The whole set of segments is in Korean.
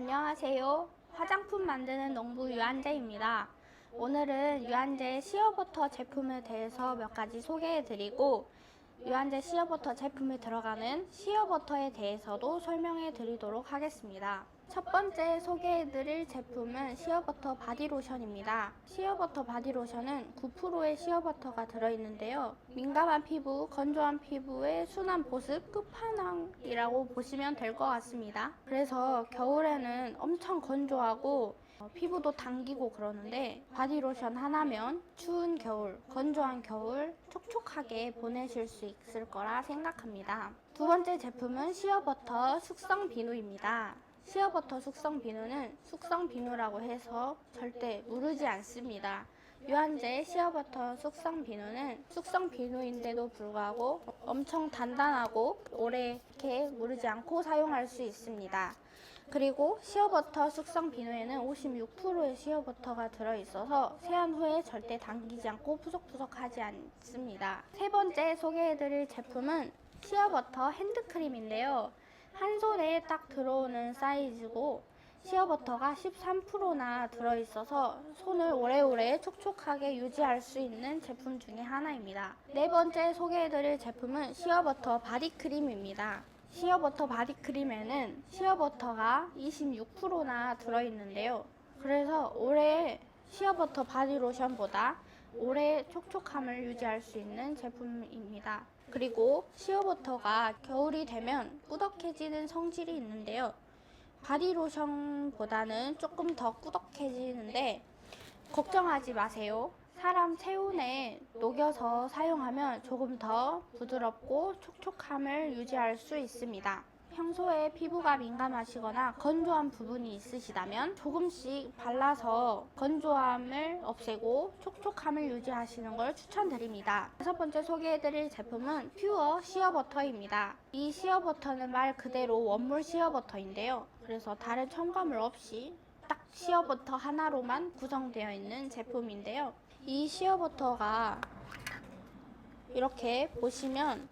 안녕하세요. 화장품 만드는 농부 유한재입니다. 오늘은 유한재 시어버터 제품에 대해서 몇 가지 소개해 드리고 유한재 시어버터 제품에 들어가는 시어버터에 대해서도 설명해 드리도록 하겠습니다. 첫 번째 소개해 드릴 제품은 시어버터 바디로션입니다. 시어버터 바디로션은 9%의 시어버터가 들어있는데요. 민감한 피부, 건조한 피부의 순한 보습 끝판왕이라고 보시면 될 것 같습니다. 그래서 겨울에는 엄청 건조하고 어, 피부도 당기고 그러는데 바디로션 하나면 추운 겨울, 건조한 겨울 촉촉하게 보내실 수 있을 거라 생각합니다. 두 번째 제품은 시어버터 숙성 비누입니다. 시어버터 숙성 비누는 숙성 비누라고 해서 절대 무르지 않습니다. 유한제 시어버터 숙성 비누는 숙성 비누인데도 불구하고 엄청 단단하고 오래 이렇게 무르지 않고 사용할 수 있습니다. 그리고 시어버터 숙성 비누에는 56%의 시어버터가 들어있어서 세안 후에 절대 당기지 않고 푸석푸석하지 않습니다. 세 번째 소개해드릴 제품은 시어버터 핸드크림인데요. 한 손에 딱 들어오는 사이즈고 시어버터가 13%나 들어있어서 손을 오래오래 촉촉하게 유지할 수 있는 제품 중에 하나입니다. 네 번째 소개해드릴 제품은 시어버터 바디크림입니다. 시어버터 바디크림에는 시어버터가 26%나 들어있는데요. 그래서 올해 시어버터 바디로션보다 오래 촉촉함을 유지할 수 있는 제품입니다. 그리고 시어버터가 겨울이 되면 꾸덕해지는 성질이 있는데요. 바디로션보다는 조금 더 꾸덕해지는데 걱정하지 마세요. 사람 체온에 녹여서 사용하면 조금 더 부드럽고 촉촉함을 유지할 수 있습니다. 평소에 피부가 민감하시거나 건조한 부분이 있으시다면 조금씩 발라서 건조함을 없애고 촉촉함을 유지하시는 걸 추천드립니다. 다섯 번째 소개해드릴 제품은 퓨어 시어버터입니다. 이 시어버터는 말 그대로 원물 시어버터인데요. 그래서 다른 첨가물 없이 딱 시어버터 하나로만 구성되어 있는 제품인데요. 이 시어버터가 이렇게 보시면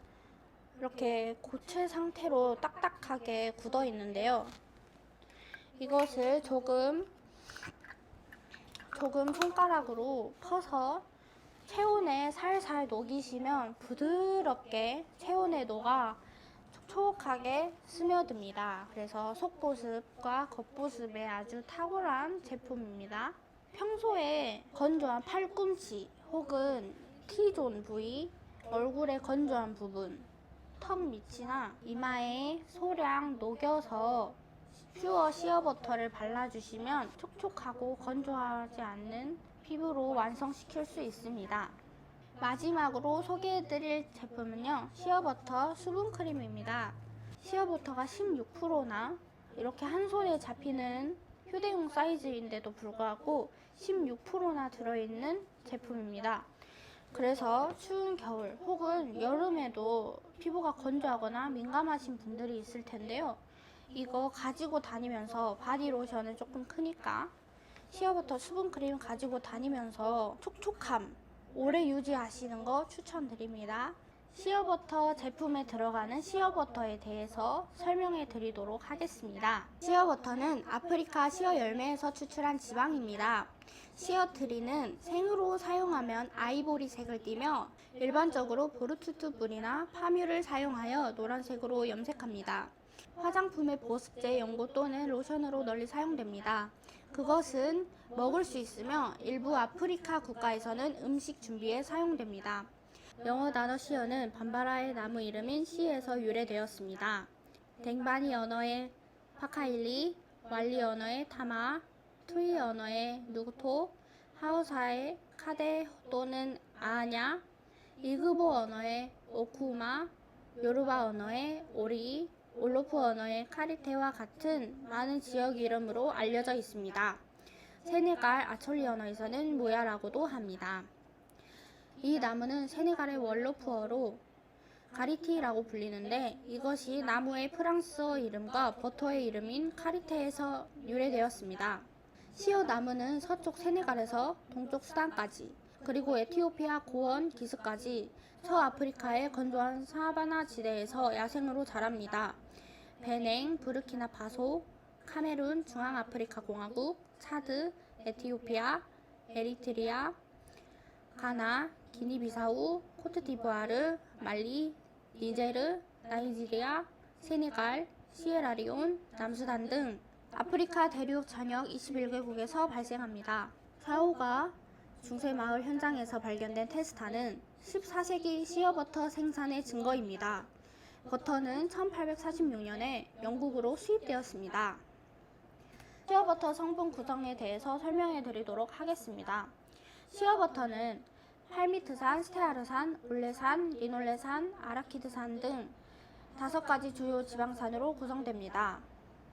이렇게 고체 상태로 딱딱하게 굳어 있는데요. 이것을 조금 조금 손가락으로 퍼서 체온에 살살 녹이시면 부드럽게 체온에 녹아 촉촉하게 스며듭니다. 그래서 속보습과 겉보습에 아주 탁월한 제품입니다. 평소에 건조한 팔꿈치 혹은 T존 부위, 얼굴의 건조한 부분, 턱 밑이나 이마에 소량 녹여서 퓨어 시어버터를 발라주시면 촉촉하고 건조하지 않는 피부로 완성시킬 수 있습니다. 마지막으로 소개해드릴 제품은요, 시어버터 수분크림입니다. 시어버터가 16%나 이렇게 한 손에 잡히는 휴대용 사이즈인데도 불구하고 16%나 들어있는 제품입니다. 그래서 추운 겨울 혹은 여름에도 피부가 건조하거나 민감하신 분들이 있을 텐데요. 이거 가지고 다니면서 바디로션은 조금 크니까 시어버터 수분크림 가지고 다니면서 촉촉함 오래 유지하시는 거 추천드립니다. 시어버터 제품에 들어가는 시어버터에 대해서 설명해 드리도록 하겠습니다. 시어버터는 아프리카 시어 열매에서 추출한 지방입니다. 시어트리는 생으로 사용하면 아이보리색을 띠며 일반적으로 보르투트 뿌리나 파뮤를 사용하여 노란색으로 염색합니다. 화장품의 보습제, 연고 또는 로션으로 널리 사용됩니다. 그것은 먹을 수 있으며 일부 아프리카 국가에서는 음식 준비에 사용됩니다. 영어 단어 시어는 반바라의 나무 이름인 시에서 유래되었습니다. 댕바니 언어의 파카일리, 왈리 언어의 타마, 투이 언어의 누구토, 하우사의 카데 또는 아냐, 이그보 언어의 오쿠마, 요르바 언어의 오리, 올로프 언어의 카리테와 같은 많은 지역 이름으로 알려져 있습니다. 세네갈 아촐리 언어에서는 무야라고도 합니다. 이 나무는 세네갈의 월로프어로 가리티라고 불리는데 이것이 나무의 프랑스어 이름과 버터의 이름인 카리테에서 유래되었습니다. 시어 나무는 서쪽 세네갈에서 동쪽 수단까지 그리고 에티오피아 고원 기스까지 서아프리카의 건조한 사바나 지대에서 야생으로 자랍니다. 베냉, 부르키나파소, 카메룬, 중앙아프리카 공화국, 차드, 에티오피아, 에리트리아, 가나, 기니비사우, 코트디부아르, 말리, 니제르, 나이지리아, 세네갈, 시에라리온, 남수단 등 아프리카 대륙 전역 21개국에서 발생합니다. 사호가 중세 마을 현장에서 발견된 테스타는 14세기 시어버터 생산의 증거입니다. 버터는 1846년에 영국으로 수입되었습니다. 시어버터 성분 구성에 대해서 설명해 드리도록 하겠습니다. 시어버터는 팔미트산, 스테아르산, 올레산, 리놀레산, 아라키드산 등 다섯 가지 주요 지방산으로 구성됩니다.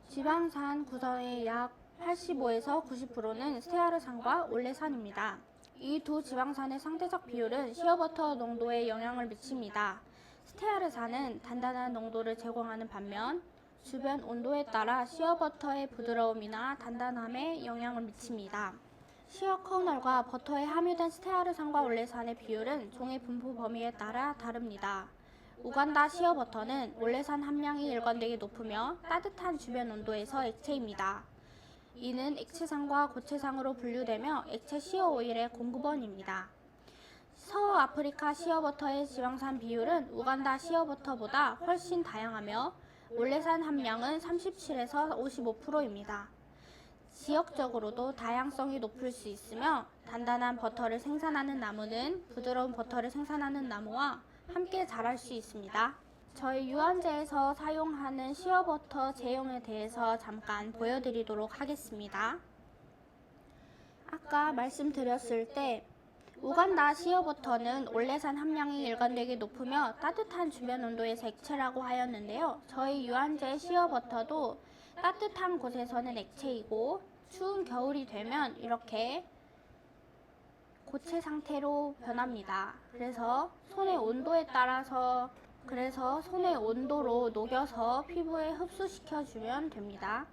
지방산 구성의 약 85에서 90%는 스테아르산과 올레산입니다. 이 두 지방산의 상대적 비율은 시어버터 농도에 영향을 미칩니다. 스테아르산은 단단한 농도를 제공하는 반면 주변 온도에 따라 시어버터의 부드러움이나 단단함에 영향을 미칩니다. 시어 커널과 버터에 함유된 스테아르산과 올레산의 비율은 종의 분포 범위에 따라 다릅니다. 우간다 시어버터는 올레산 함량이 일관되게 높으며 따뜻한 주변 온도에서 액체입니다. 이는 액체상과 고체상으로 분류되며 액체 시어 오일의 공급원입니다. 서아프리카 시어버터의 지방산 비율은 우간다 시어버터보다 훨씬 다양하며 올레산 함량은 37에서 55%입니다. 지역적으로도 다양성이 높을 수 있으며 단단한 버터를 생산하는 나무는 부드러운 버터를 생산하는 나무와 함께 자랄 수 있습니다. 저희 유한제에서 사용하는 시어버터 제형에 대해서 잠깐 보여드리도록 하겠습니다. 아까 말씀드렸을 때 우간다 시어버터는 올레산 함량이 일관되게 높으며 따뜻한 주변 온도에서 액체라고 하였는데요. 저희 유한제 시어버터도 따뜻한 곳에서는 액체이고 추운 겨울이 되면 이렇게 고체 상태로 변합니다. 그래서 손의 온도에 따라서 그래서 손의 온도로 녹여서 피부에 흡수시켜 주면 됩니다.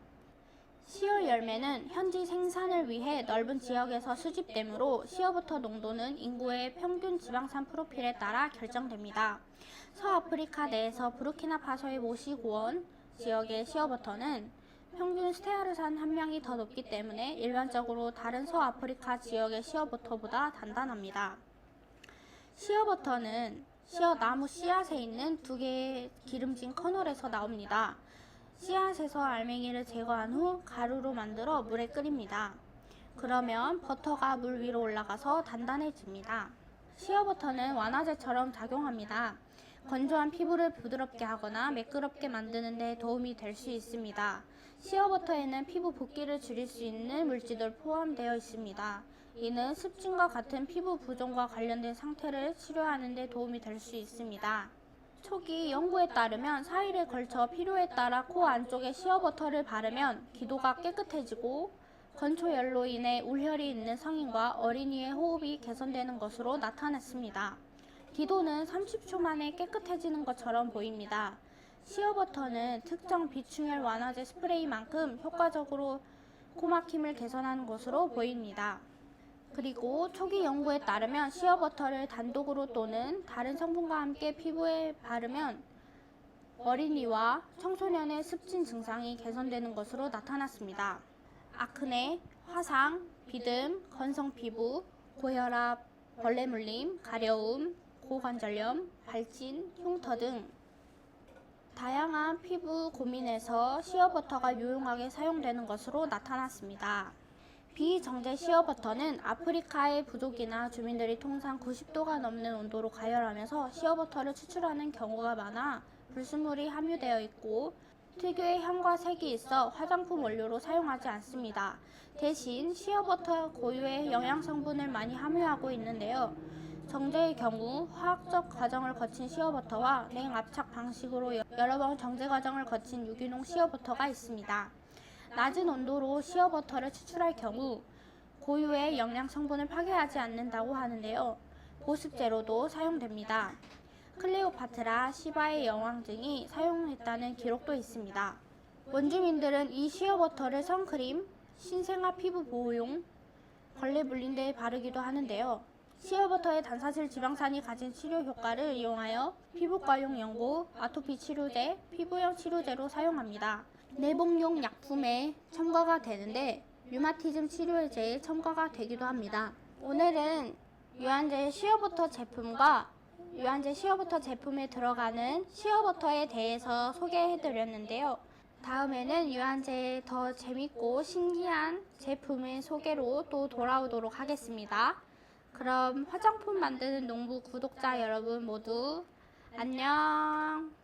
시어 열매는 현지 생산을 위해 넓은 지역에서 수집되므로 시어버터 농도는 인구의 평균 지방산 프로필에 따라 결정됩니다. 서아프리카 내에서 부르키나파소의 모시고원 지역의 시어버터는 평균 스테아르산 함량이 더 높기 때문에 일반적으로 다른 서아프리카 지역의 시어버터보다 단단합니다. 시어버터는 시어 나무 씨앗에 있는 두 개의 기름진 커널에서 나옵니다. 씨앗에서 알맹이를 제거한 후 가루로 만들어 물에 끓입니다. 그러면 버터가 물 위로 올라가서 단단해집니다. 시어버터는 완화제처럼 작용합니다. 건조한 피부를 부드럽게 하거나 매끄럽게 만드는 데 도움이 될 수 있습니다. 시어버터에는 피부 붓기를 줄일 수 있는 물질도 포함되어 있습니다. 이는 습진과 같은 피부 부종과 관련된 상태를 치료하는 데 도움이 될 수 있습니다. 초기 연구에 따르면 4일에 걸쳐 필요에 따라 코 안쪽에 시어버터를 바르면 기도가 깨끗해지고 건초열로 인해 울혈이 있는 성인과 어린이의 호흡이 개선되는 것으로 나타났습니다. 기도는 30초 만에 깨끗해지는 것처럼 보입니다. 시어버터는 특정 비충혈 완화제 스프레이만큼 효과적으로 코막힘을 개선하는 것으로 보입니다. 그리고 초기 연구에 따르면 시어버터를 단독으로 또는 다른 성분과 함께 피부에 바르면 어린이와 청소년의 습진 증상이 개선되는 것으로 나타났습니다. 아크네, 화상, 비듬, 건성 피부, 고혈압, 벌레 물림, 가려움, 고관절염, 발진, 흉터 등 다양한 피부 고민에서 시어버터가 유용하게 사용되는 것으로 나타났습니다. 비정제 시어버터는 아프리카의 부족이나 주민들이 통상 90도가 넘는 온도로 가열하면서 시어버터를 추출하는 경우가 많아 불순물이 함유되어 있고 특유의 향과 색이 있어 화장품 원료로 사용하지 않습니다. 대신 시어버터 고유의 영양 성분을 많이 함유하고 있는데요. 정제의 경우 화학적 과정을 거친 시어버터와 냉압착 방식으로 여러 번 정제 과정을 거친 유기농 시어버터가 있습니다. 낮은 온도로 시어버터를 추출할 경우 고유의 영양 성분을 파괴하지 않는다고 하는데요. 보습제로도 사용됩니다. 클레오파트라, 시바의 여왕 등이 사용했다는 기록도 있습니다. 원주민들은 이 시어버터를 선크림, 신생아 피부 보호용, 벌레 물린 데에 바르기도 하는데요. 시어버터의 단사질 지방산이 가진 치료 효과를 이용하여 피부과용 연고, 아토피 치료제, 피부염 치료제로 사용합니다. 내복용 약품에 첨가가 되는데 류마티즘 치료에 제일 첨가가 되기도 합니다. 오늘은 유한제 시어버터 제품과 유한제 시어버터 제품에 들어가는 시어버터에 대해서 소개해드렸는데요. 다음에는 유한제의 더 재밌고 신기한 제품의 소개로 또 돌아오도록 하겠습니다. 그럼 화장품 만드는 농부 구독자 여러분 모두 안녕!